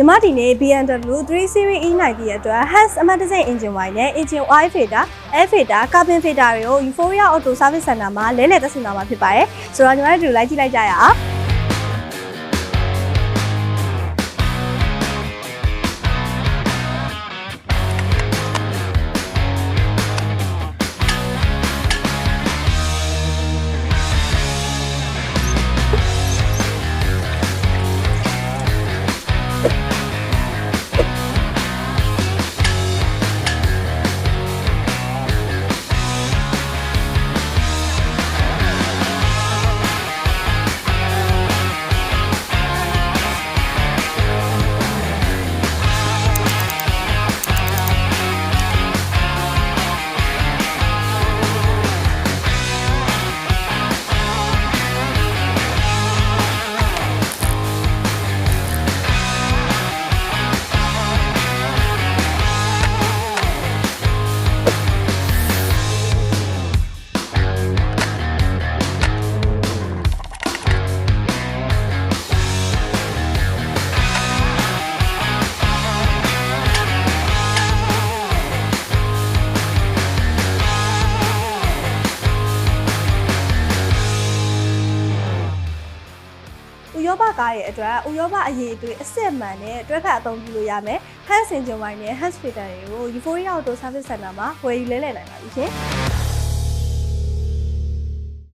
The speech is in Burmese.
မြမတီနဲ့ BMW 3 Series E90 ရဲ့အတွက် Has အမတ်တစိမ့် engine wine နဲ့ engine oil filter, air filter, carbon filter တွေကို Euphoria Auto Service Center မှာလဲလှယ်သက်ဆိုင်တာမှာဖြစ်ပါတယ်ဆိုတော့ညီမတို့ဒီလိုလိုက်ကြည့်လိုက်ကြရအောင် ဥရောပကားရဲ့အတွက်ဥရောပအရေးအသွေးအစစ်အမှန်နဲ့တွဲခတ်အသုံးပြုလို့ရမယ် Has engine wine နဲ့ Has filter တွေကို Euphoria Auto Service Center မှာဝယ်ယူလဲလှယ်နိုင်ပါပြီရှင်